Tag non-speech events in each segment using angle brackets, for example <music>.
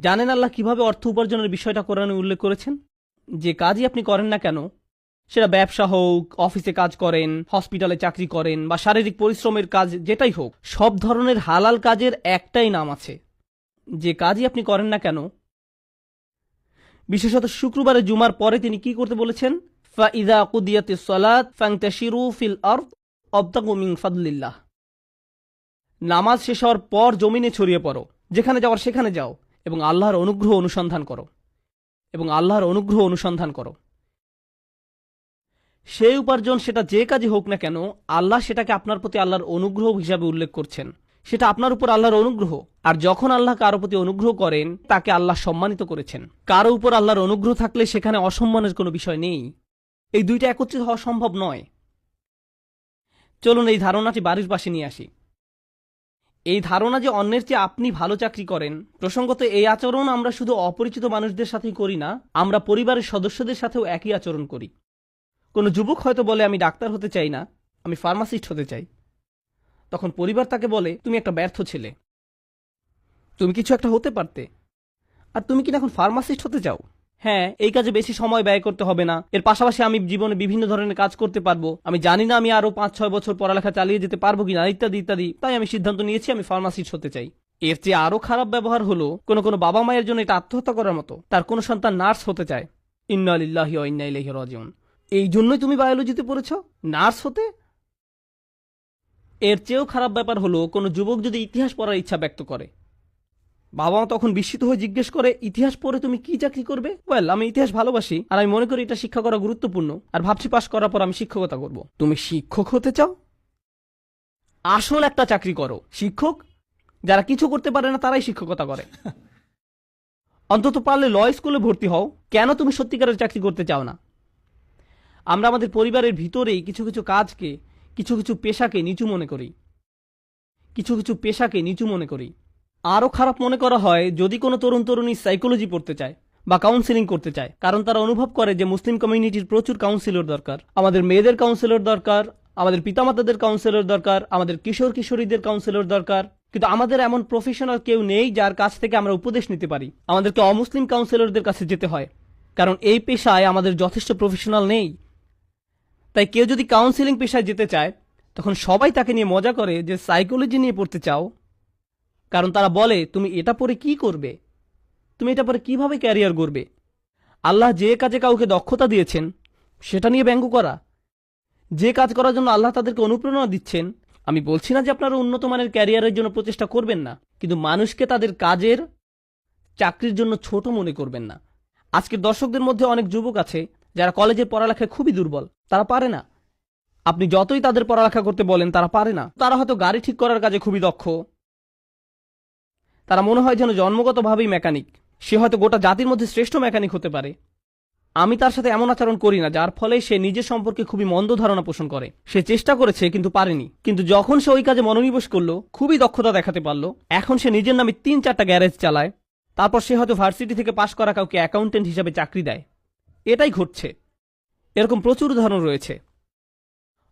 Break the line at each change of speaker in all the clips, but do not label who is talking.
জানেন আল্লাহ কীভাবে অর্থ উপার্জনের বিষয়টা কোরআনে উল্লেখ করেছেন? যে কাজই আপনি করেন না কেন, সেটা ব্যবসা হোক, অফিসে কাজ করেন, হসপিটালে চাকরি করেন বা শারীরিক পরিশ্রমের কাজ যেটাই হোক, সব ধরনের হালাল কাজের একটাই নাম আছে। যে কাজই আপনি করেন না কেন, বিশেষত শুক্রবারে জুমার পরে তিনি কি করতে বলেছেন? ফিল নামাজ শেষ হওয়ার পর জমিনে ছড়িয়ে পড়ো, যেখানে যাওয়ার সেখানে যাও। এবং আল্লাহর অনুগ্রহ অনুসন্ধান করো। এবং আল্লাহর অনুগ্রহ অনুসন্ধান করো। সেই উপার্জন সেটা যে কাজে হোক না কেন, আল্লাহ সেটাকে আপনার প্রতি আল্লাহর অনুগ্রহ হিসাবে উল্লেখ করছেন। সেটা আপনার উপর আল্লাহর অনুগ্রহ, আর যখন আল্লাহ কারও প্রতি অনুগ্রহ করেন, তাকে আল্লাহ সম্মানিত করেছেন। কারও উপর আল্লাহর অনুগ্রহ থাকলে সেখানে অসম্মানের কোনো বিষয় নেই। এই দুইটা একত্রিত হওয়া সম্ভব নয়। চলুন এই ধারণাটি বাড়ির পাশে নিয়ে আসি। এই ধারণা যে অন্যের চেয়ে আপনি ভালো চাকরি করেন, প্রসঙ্গত এই আচরণ আমরা শুধু অপরিচিত মানুষদের সাথেই করি না, আমরা পরিবারের সদস্যদের সাথেও একই আচরণ করি। কোনো যুবক হয়তো বলে, আমি ডাক্তার হতে চাই না, আমি ফার্মাসিস্ট হতে চাই। তখন পরিবার তাকে বলে, তুমি একটা ব্যর্থ ছেলে। তুমি কিছু একটা হতে পারতে। আর তুমি কিনা এখন ফার্মাসিস্ট হতে চাও? হ্যাঁ এই কাজে বেশি সময় ব্যয় করতে হবে না। এর পাশাপাশি আমি জীবনে বিভিন্ন ধরনের কাজ করতে পারব। আমি জানি না আমি আরও পাঁচ ছয় বছর পড়ালেখা চালিয়ে যেতে পারব কিনা, ইত্যাদি ইত্যাদি। তাই আমি সিদ্ধান্ত নিয়েছি আমি ফার্মাসিস্ট হতে চাই। এর চেয়ে আরও খারাপ ব্যবহার হলো কোনো কোনো বাবা মায়ের জন্য এটা আত্মহত্যা করার মতো। তার কোনো সন্তান নার্স হতে চায়। ইন্না আলিল্লাহি ওয়া ইন্না ইলাইহি রাজিউন। এই জন্যই তুমি বায়োলজিতে পড়েছ? নার্স হতে? এর চেয়েও খারাপ ব্যাপার হলো কোনো যুবক যদি ইতিহাস পড়ার ইচ্ছা ব্যক্ত করে। বাবা মা তখন বিস্মিত হয়ে জিজ্ঞেস করে, ইতিহাস পড়ে তুমি কি চাকরি করবে? ওয়েল, আমি ইতিহাস ভালোবাসি আর আমি মনে করি এটা শিক্ষা করা গুরুত্বপূর্ণ আর ভাবছি পাশ করার পর আমি শিক্ষকতা করব। তুমি শিক্ষক হতে চাও? আসল একটা চাকরি করো। শিক্ষক যারা কিছু করতে পারে না, তারাই শিক্ষকতা করে। অন্তত পারলে ল স্কুলে ভর্তি হও। কেন তুমি সত্যিকারের চাকরি করতে চাও না? আমরা আমাদের পরিবারের ভিতরেই কিছু কিছু কাজকে, কিছু কিছু পেশাকে নিচু মনে করি। কিছু কিছু পেশাকে নিচু মনে করি। আরও খারাপ মনে করা হয় যদি কোনো তরুণ তরুণী সাইকোলজি পড়তে চায় বা কাউন্সিলিং করতে চায়। কারণ তারা অনুভব করে যে মুসলিম কমিউনিটির প্রচুর কাউন্সিলর দরকার। আমাদের মেয়েদের কাউন্সিলর দরকার, আমাদের পিতামাতাদের কাউন্সিলর দরকার, আমাদের কিশোর কিশোরীদের কাউন্সিলর দরকার। কিন্তু আমাদের এমন প্রফেশনাল কেউ নেই যার কাছ থেকে আমরা উপদেশ নিতে পারি। আমাদেরকে অমুসলিম কাউন্সিলরদের কাছে যেতে হয়। কারণ এই পেশায় আমাদের যথেষ্ট প্রফেশনাল নেই। তাই কেউ যদি কাউন্সিলিং পেশায় যেতে চায়, তখন সবাই তাকে নিয়ে মজা করে যে সাইকোলজি নিয়ে পড়তে চাও কারণ তারা বলে, তুমি এটা পরে কি করবে? তুমি এটা পরে কীভাবে ক্যারিয়ার করবে আল্লাহ যে কাজে কাউকে দক্ষতা দিয়েছেন, সেটা নিয়ে ব্যঙ্গ করা। যে কাজ করার জন্য আল্লাহ তাদেরকে অনুপ্রেরণা দিচ্ছেন, আমি বলছি না যে আপনারা উন্নত মানের ক্যারিয়ারের জন্য প্রচেষ্টা করবেন না, কিন্তু মানুষকে তাদের কাজের চাকরির জন্য ছোট মনে করবেন না। আজকের দর্শকদের মধ্যে অনেক যুবক আছে, যারা কলেজের পড়ালেখায় খুবই দুর্বল, তারা পারে না। আপনি যতই তাদের পড়ালেখা করতে বলেন, তারা পারে না। তারা হয়তো গাড়ি ঠিক করার কাজে খুবই দক্ষ তারা মনে হয় যেন জন্মগতভাবেই মেকানিক সে হয়তো গোটা জাতির মধ্যে শ্রেষ্ঠ মেকানিক হতে পারে। আমি তার সাথে এমন আচরণ করি না, যার ফলে সে নিজের সম্পর্কে খুবই মন্দ ধারণা পোষণ করে। সে চেষ্টা করেছে, কিন্তু পারেনি। কিন্তু যখন সে ওই কাজে মনোনিবেশ করল, খুবই দক্ষতা দেখাতে পারল। এখন সে নিজের নামে তিন চারটা গ্যারেজ চালায়। তারপর সে হয়তো ভার্সিটি থেকে পাশ করা কাউকে অ্যাকাউন্টেন্ট হিসাবে চাকরি দেয়। এটাই ঘটছে। এরকম প্রচুর উদাহরণ রয়েছে।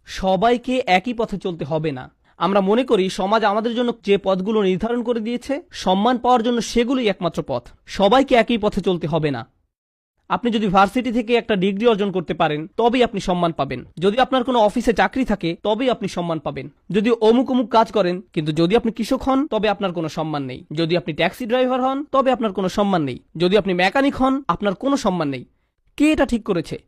সবাইকে একই পথে চলতে হবে না। আমরা মনে করি সমাজ আমাদের জন্য যে পথগুলো নির্ধারণ করে দিয়েছে, সম্মান পাওয়ার জন্য সেগুলোই একমাত্র পথ। সবাইকে একই পথে চলতে হবে না। আপনি যদি ভার্সিটি থেকে একটা ডিগ্রি অর্জন করতে পারেন, তবেই আপনি সম্মান পাবেন। যদি আপনার কোনো অফিসে চাকরি থাকে, তবেই আপনি সম্মান পাবেন। যদি অমুক অমুক কাজ করেন, কিন্তু যদি আপনি কৃষক হন, তবে আপনার কোনো সম্মান নেই। যদি আপনি ট্যাক্সি ড্রাইভার হন, তবে আপনার কোনো সম্মান নেই। যদি আপনি মেকানিক হন, আপনার কোনো সম্মান নেই। কে এটা ঠিক করেছে?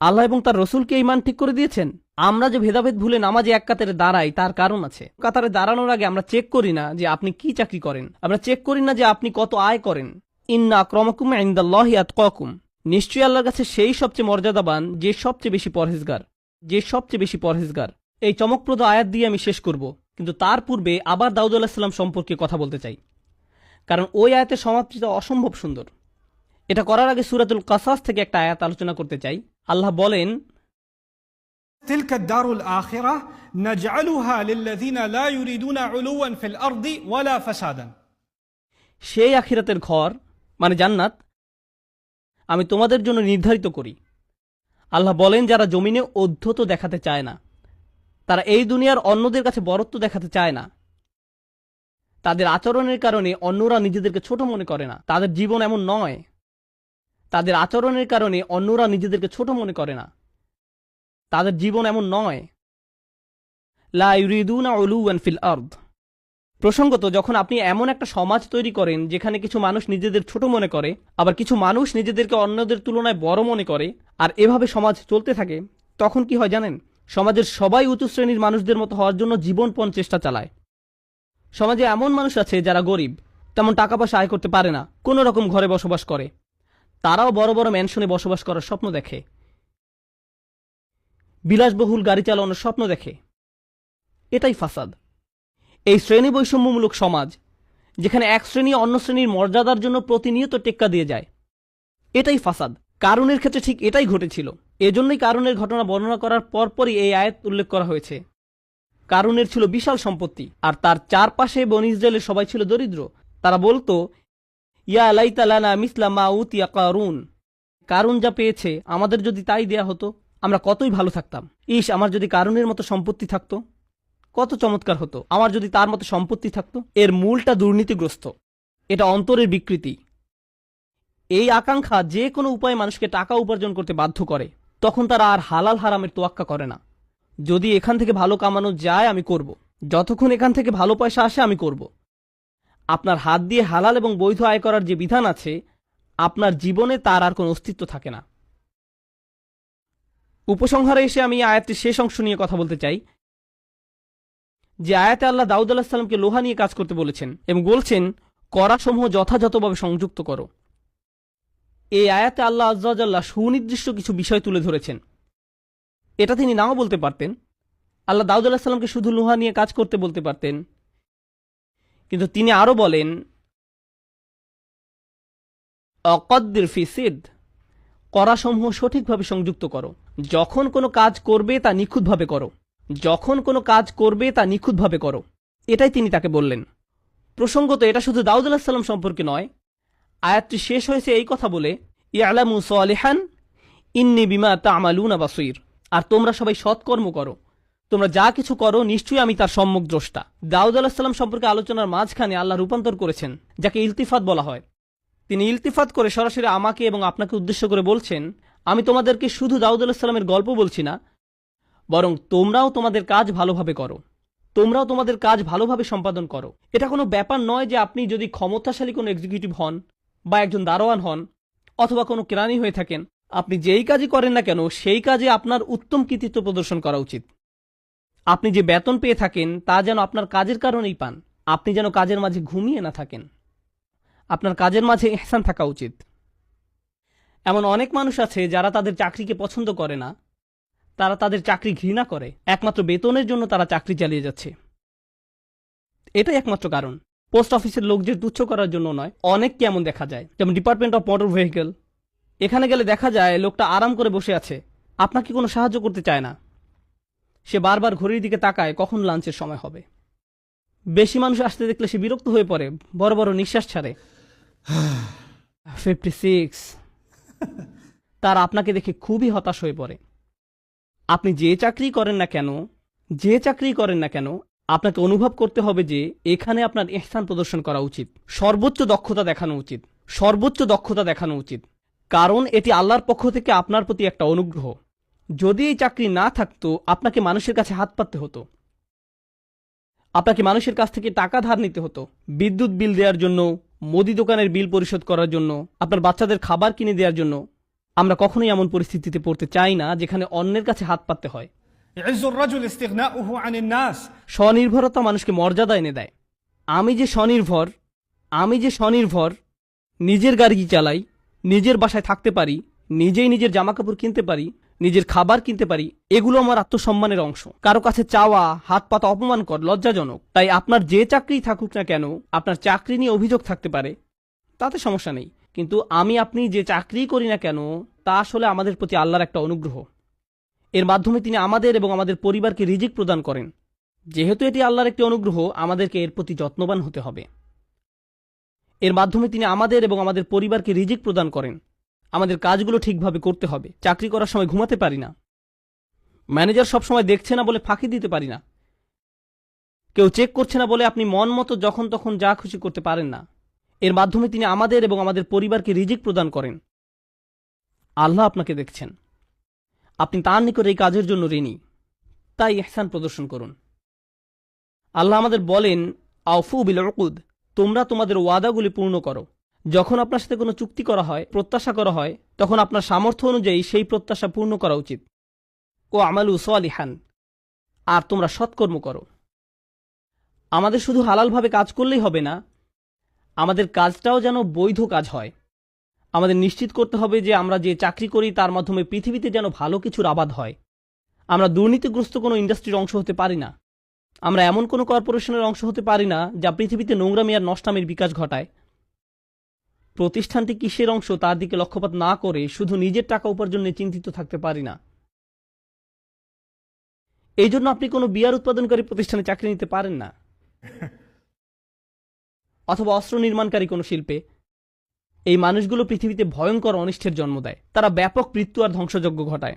আল্লাহ এবং তার রসুলকে এই মান ঠিক করে দিয়েছেন? আমরা যে ভেদাভেদ ভুলে নামাজে এক কাতারে দাঁড়াই, তার কারণ আছে। কাতারে দাঁড়ানোর আগে আমরা চেক করি না যে আপনি কি চাকরি করেন। আমরা চেক করি না যে আপনি কত আয় করেন। ইন্না ক্রমকুম ইন্দাল্লাহি আতকাকুম। নিশ্চয়ই আল্লাহর কাছে সেই সবচেয়ে মর্যাদাবান, যে সবচেয়ে বেশি পরহেজগার। যে সবচেয়ে বেশি পরহেজগার। এই চমকপ্রদ আয়াত দিয়ে আমি শেষ করব, কিন্তু তার পূর্বে আবার দাউদ আলাহিসাল্লাম সম্পর্কে কথা বলতে চাই। কারণ ওই আয়াতের সমাপ্তিটা অসম্ভব সুন্দর। এটা করার আগে সুরাতুল কাসাস থেকে একটা আয়াত আলোচনা করতে চাই। আল্লাহ বলেন
تلك الدار الآخرة نجعلها للذين لا يريدون علوا في الأرض ولا فسادا
সেই আখিরাতের ঘর মানে জান্নাত আমি তোমাদের জন্য নির্ধারিত করি আল্লাহ বলেন যারা জমিনে অধ্যত দেখাতে চায় না তারা এই দুনিয়ার অন্যদের কাছে বরত্ব দেখাতে চায় না তাদের আচরণের কারণে অন্যরা নিজেদেরকে ছোট মনে করে না তাদের জীবন এমন নয় তাদের আচরণের কারণে অন্যরা নিজেদেরকে ছোট মনে করে না। তাদের জীবন এমন নয়। লা ইউরিদুনা উলুওয়ান ফিল আরদ। প্রসঙ্গত, যখন আপনি এমন একটা সমাজ তৈরি করেন, যেখানে কিছু মানুষ নিজেদের ছোট মনে করে, আবার কিছু মানুষ নিজেদেরকে অন্যদের তুলনায় বড় মনে করে, আর এভাবে সমাজ চলতে থাকে, তখন কি হয় জানেন? সমাজের সবাই উঁচু শ্রেণির মানুষদের মতো হওয়ার জন্য জীবনপণ চেষ্টা চালায়। সমাজে এমন মানুষ আছে যারা গরিব, তেমন টাকা পয়সা আয় করতে পারে না, কোনো রকম ঘরে বসবাস করে। তারাও বড় বড় ম্যানশনে বসবাস করার স্বপ্ন দেখে। বিলাসবহুল গাড়ি চালানোর স্বপ্ন দেখে। এটাই ফাসাদ। এই শ্রেণি বৈষম্যমূলক সমাজ, যেখানে এক শ্রেণি অন্য শ্রেণির মর্যাদার জন্য প্রতিনিয়ত টেক্কা দিয়ে যায়, এটাই ফাসাদ। কারণের ক্ষেত্রে ঠিক এটাই ঘটেছিল। এজন্যই কারণের ঘটনা বর্ণনা করার পরপরই এই আয়াত উল্লেখ করা হয়েছে। কারণের ছিল বিশাল সম্পত্তি, আর তার চারপাশে বন ইসরায়েলের সবাই ছিল দরিদ্র। তারা বলতো ইয়া লাইতালানা মিসলা মা উতিয়া কারুন। কারুন যা পেয়েছে, আমাদের যদি তাই দেয়া হতো, আমরা কতই ভালো থাকতাম। ইস, আমার যদি কারুনের মতো সম্পত্তি থাকতো, কত চমৎকার হতো। আমার যদি তার মতো সম্পত্তি থাকতো, এর মূলটা দুর্নীতিগ্রস্ত। এটা অন্তরের বিকৃতি। এই আকাঙ্ক্ষা যে কোনো উপায়ে মানুষকে টাকা উপার্জন করতে বাধ্য করে, তখন তারা আর হালাল হারামের তোয়াক্কা করে না। যদি এখান থেকে ভালো কামানো যায়, আমি করব। যতক্ষণ এখান থেকে ভালো পয়সা আসে, আমি করব। আপনার হাত দিয়ে হালাল এবং বৈধ আয় করার যে বিধান আছে, আপনার জীবনে তার আর কোনো অস্তিত্ব থাকে না। উপসংহারে এসে আমি আয়াতটির শেষ অংশ নিয়ে কথা বলতে চাই। যে আয়াতে আল্লাহ দাউদ আল্লাহ সাল্লামকে লোহা নিয়ে কাজ করতে বলেছেন এবং বলছেন করাসমূহ যথাযথভাবে সংযুক্ত করো। এই আয়াতে আল্লাহ আজ্লাহ সুনির্দিষ্ট কিছু বিষয় তুলে ধরেছেন, এটা তিনি নাও বলতে পারতেন। আল্লাহ দাউদ আল্লাহ সাল্লামকে শুধু লোহা নিয়ে কাজ করতে বলতে পারতেন কিন্তু তিনি আরও বলেন, অকদ্দির ফিসিদ করাসমূহ সঠিকভাবে সংযুক্ত করো। যখন কোনো কাজ করবে তা নিখুঁতভাবে করো। যখন কোনো কাজ করবে তা নিখুঁতভাবে করো। এটাই তিনি তাকে বললেন। প্রসঙ্গত এটা শুধু দাউদ আলাহ সাল্লাম সম্পর্কে নয়, আয়াতটি শেষ হয়েছে এই কথা বলে, ইয়ালামু সালেহান, ইন্নি বিমা তামালুনা বাসুইর আর তোমরা সবাই সৎকর্ম করো। তোমরা যা কিছু করো, নিশ্চয়ই আমি তার সম্মুখ দ্রষ্টা। দাউদ আলাহিসাল্লাম সম্পর্কে আলোচনার মাঝখানে আল্লাহ রূপান্তর করেছেন, যাকে ইলতিফাত বলা হয়। তিনি ইলতিফাত করে সরাসরি আমাকে এবং আপনাকে উদ্দেশ্য করে বলছেন, আমি তোমাদেরকে শুধু দাউদ আলাহিসাল্লামের গল্প বলছি না, বরং তোমরাও তোমাদের কাজ ভালোভাবে করো। তোমরাও তোমাদের কাজ ভালোভাবে সম্পাদন করো। এটা কোনো ব্যাপার নয় যে আপনি যদি ক্ষমতাশালী কোনো এক্সিকিউটিভ হন, বা একজন দারোয়ান হন, অথবা কোনো কেরানি হয়ে থাকেন, আপনি যেই কাজই করেন না কেন, সেই কাজে আপনার উত্তম কৃতিত্ব প্রদর্শন করা উচিত। আপনি যে বেতন পেয়ে থাকেন, তা যেন আপনার কাজের কারণেই পান। আপনি যেন কাজের মাঝে ঘুমিয়ে না থাকেন। আপনার কাজের মাঝে এহসান থাকা উচিত। এমন অনেক মানুষ আছে, যারা তাদের চাকরিকে পছন্দ করে না। তারা তাদের চাকরি ঘৃণা করে। একমাত্র বেতনের জন্য তারা চাকরি চালিয়ে যাচ্ছে। এটাই একমাত্র কারণ। পোস্ট অফিসের লোকদের তুচ্ছ করার জন্য নয়, অনেককে এমন দেখা যায়। যেমন ডিপার্টমেন্ট অফ মোটর ভেহিকেল। এখানে গেলে দেখা যায়, লোকটা আরাম করে বসে আছে। আপনাকে কোনো সাহায্য করতে চায় না। সে বারবার ঘড়ির দিকে তাকায় কখন লাঞ্চের সময় হবে। বেশি মানুষ আসতে দেখলে সে বিরক্ত হয়ে পড়ে, বড় বড় নিঃশ্বাস ছাড়ে। <sighs> ফিফটি সিক্স তার আপনাকে দেখে খুবই হতাশ হয়ে পড়ে। আপনি যে চাকরি করেন না কেন, যে চাকরি করেন না কেন, আপনাকে অনুভব করতে হবে যে এখানে আপনার এহসান প্রদর্শন করা উচিত। সর্বোচ্চ দক্ষতা দেখানো উচিত। সর্বোচ্চ দক্ষতা দেখানো উচিত। কারণ এটি আল্লাহর পক্ষ থেকে আপনার প্রতি একটা অনুগ্রহ। যদি এই চাকরি না থাকতো আপনাকে মানুষের কাছে হাত পাততে হতো। আপনাকে মানুষের কাছ থেকে টাকা ধার নিতে হতো। বিদ্যুৎ বিল দেওয়ার জন্য মুদি দোকানের বিল পরিশোধ করার জন্য আপনার বাচ্চাদের খাবার কিনে দেওয়ার জন্য। আমরা কখনোই এমন পরিস্থিতিতে পড়তে চাই না যেখানে অন্যের কাছে হাত পাততে হয়। স্বনির্ভরতা মানুষকে মর্যাদা এনে দেয়। আমি যে স্বনির্ভর আমি যে স্বনির্ভর নিজের গাড়ি চালাই নিজের বাসায় থাকতে পারি নিজেই নিজের জামাকাপড় কিনতে পারি নিজের খাবার কিনতে পারি, এগুলো আমার আত্মসম্মানের অংশ। কারও কাছে চাওয়া, হাত পাতা অপমানকর লজ্জাজনক। তাই আপনার যে চাকরি থাকুক না কেন, আপনার চাকরি নিয়ে অভিযোগ থাকতে পারে। তাতে সমস্যা নেই। কিন্তু আমি আপনি যে চাকরি করি না কেন, তা আসলে আমাদের প্রতি আল্লাহর একটা অনুগ্রহ। এর মাধ্যমে তিনি আমাদের এবং আমাদের পরিবারকে রিজিক প্রদান করেন। যেহেতু এটি আল্লাহর একটি অনুগ্রহ, আমাদেরকে এর প্রতি যত্নবান হতে হবে। এর মাধ্যমে তিনি আমাদের এবং আমাদের পরিবারকে রিজিক প্রদান করেন। আমাদের কাজগুলো ঠিকভাবে করতে হবে। চাকরি করার সময় ঘুমাতে পারি না। ম্যানেজার সবসময় দেখছে না বলে ফাঁকি দিতে পারি না। কেউ চেক করছে না বলে আপনি মন মতো যখন তখন যা খুশি করতে পারেন না। এর মাধ্যমে তিনি আমাদের এবং আমাদের পরিবারকে রিজিক প্রদান করেন। আল্লাহ আপনাকে দেখছেন। আপনি তার নিকট এই কাজের জন্য ঋণী। তাই ইহসান প্রদর্শন করুন। আল্লাহ আমাদের বলেন, আউফু বিল তোমরা তোমাদের ওয়াদাগুলি পূর্ণ করো। যখন আপনার সাথে কোনো চুক্তি করা হয়, প্রত্যাশা করা হয়, তখন আপনার সামর্থ্য অনুযায়ী সেই প্রত্যাশা পূর্ণ করা উচিত। ও আমাল আমালু সোয়ালিহান আর তোমরা সৎকর্ম করো। আমাদের শুধু হালালভাবে কাজ করলেই হবে না, আমাদের কাজটাও যেন বৈধ কাজ হয়। আমাদের নিশ্চিত করতে হবে যে আমরা যে চাকরি করি, তার মাধ্যমে পৃথিবীতে যেন ভালো কিছুর আবাদ হয়। আমরা দুর্নীতিগ্রস্ত কোনো ইন্ডাস্ট্রির অংশ হতে পারি না। আমরা এমন কোনো কর্পোরেশনের অংশ হতে পারি না, যা পৃথিবীতে নোংরামি আর নষ্টামের বিকাশ ঘটায়। প্রতিষ্ঠানটি কিসের অংশ তার দিকে লক্ষ্যপাত না করে শুধু নিজের টাকা উপার্জনে চিন্তিত থাকতে পারি না। এই জন্য আপনি কোনো বিয়ার উৎপাদনকারী প্রতিষ্ঠানে চাকরি নিতে পারেন না। অথবা অস্ত্র নির্মাণকারী কোনো শিল্পে। এই মানুষগুলো পৃথিবীতে ভয়ঙ্কর অনিষ্টের জন্ম দেয়। তারা ব্যাপক মৃত্যু আর ধ্বংসযজ্ঞ ঘটায়।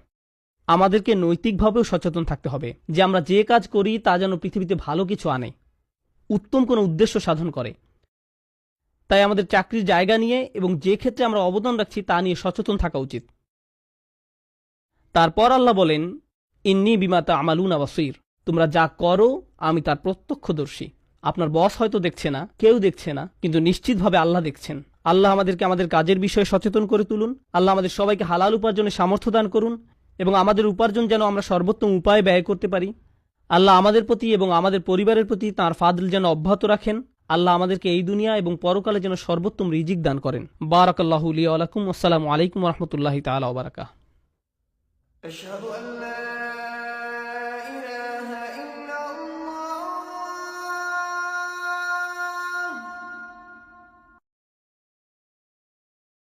আমাদেরকে নৈতিকভাবেও সচেতন থাকতে হবে যে আমরা যে কাজ করি তা যেন পৃথিবীতে ভালো কিছু আনে। উত্তম কোনো উদ্দেশ্য সাধন করে। তাই আমাদের চাকরির জায়গা নিয়ে এবং যে ক্ষেত্রে আমরা অবদান রাখছি তা নিয়ে সচেতন থাকা উচিত। তারপর আল্লাহ বলেন, ইন্নি বিমাতা আমালুন আবাসির তোমরা যা করো, আমি তার প্রত্যক্ষদর্শী। আপনার বস হয়তো দেখছে না, কেউ দেখছে না, কিন্তু নিশ্চিতভাবে আল্লাহ দেখছেন। আল্লাহ আমাদেরকে আমাদের কাজের বিষয়ে সচেতন করে তুলুন। আল্লাহ আমাদের সবাইকে হালাল উপার্জনে সামর্থ্য দান করুন এবং আমাদের উপার্জন যেন আমরা সর্বোত্তম উপায়ে ব্যয় করতে পারি। আল্লাহ আমাদের প্রতি এবং আমাদের পরিবারের প্রতি তাঁর ফাদল যেন অব্যাহত রাখেন। আল্লাহ আমাদেরকে এই দুনিয়া এবং পরকালে যেন সর্বোত্তম রিজিক দান করেন। বারাকাল্লাহ আলাইকুম আসসালাম আলাইকুম রহমতুল্লাহ তালা বারাকা